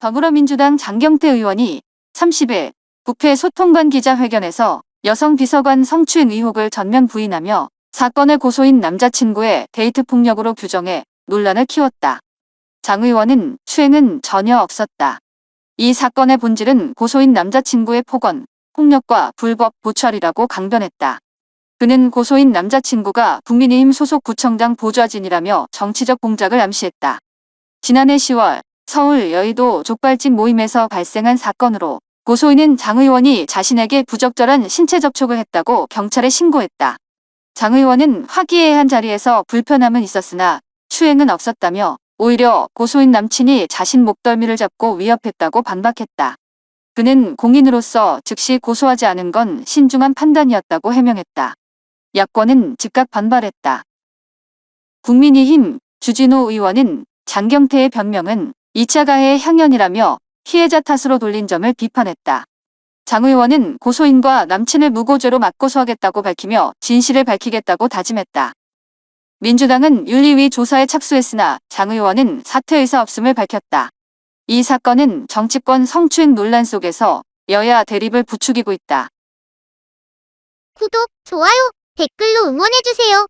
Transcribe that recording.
더불어민주당 장경태 의원이 30일 국회 소통관 기자회견에서 여성 비서관 성추행 의혹을 전면 부인하며 사건의 고소인 남자친구의 데이트 폭력으로 규정해 논란을 키웠다. 장 의원은 추행은 전혀 없었다. 이 사건의 본질은 고소인 남자친구의 폭언, 폭력과 불법 보철이라고 강변했다. 그는 고소인 남자친구가 국민의힘 소속 구청장 보좌진이라며 정치적 공작을 암시했다. 지난해 10월 서울 여의도 족발집 모임에서 발생한 사건으로 고소인은 장 의원이 자신에게 부적절한 신체 접촉을 했다고 경찰에 신고했다. 장 의원은 화기애애한 자리에서 불편함은 있었으나 추행은 없었다며 오히려 고소인 남친이 자신 목덜미를 잡고 위협했다고 반박했다. 그는 공인으로서 즉시 고소하지 않은 건 신중한 판단이었다고 해명했다. 야권은 즉각 반발했다. 국민의힘 주진우 의원은 장경태의 변명은 2차 가해의 향연이라며 피해자 탓으로 돌린 점을 비판했다. 장 의원은 고소인과 남친을 무고죄로 맞고소하겠다고 밝히며 진실을 밝히겠다고 다짐했다. 민주당은 윤리위 조사에 착수했으나 장 의원은 사퇴 의사 없음을 밝혔다. 이 사건은 정치권 성추행 논란 속에서 여야 대립을 부추기고 있다. 구독, 좋아요, 댓글로 응원해주세요.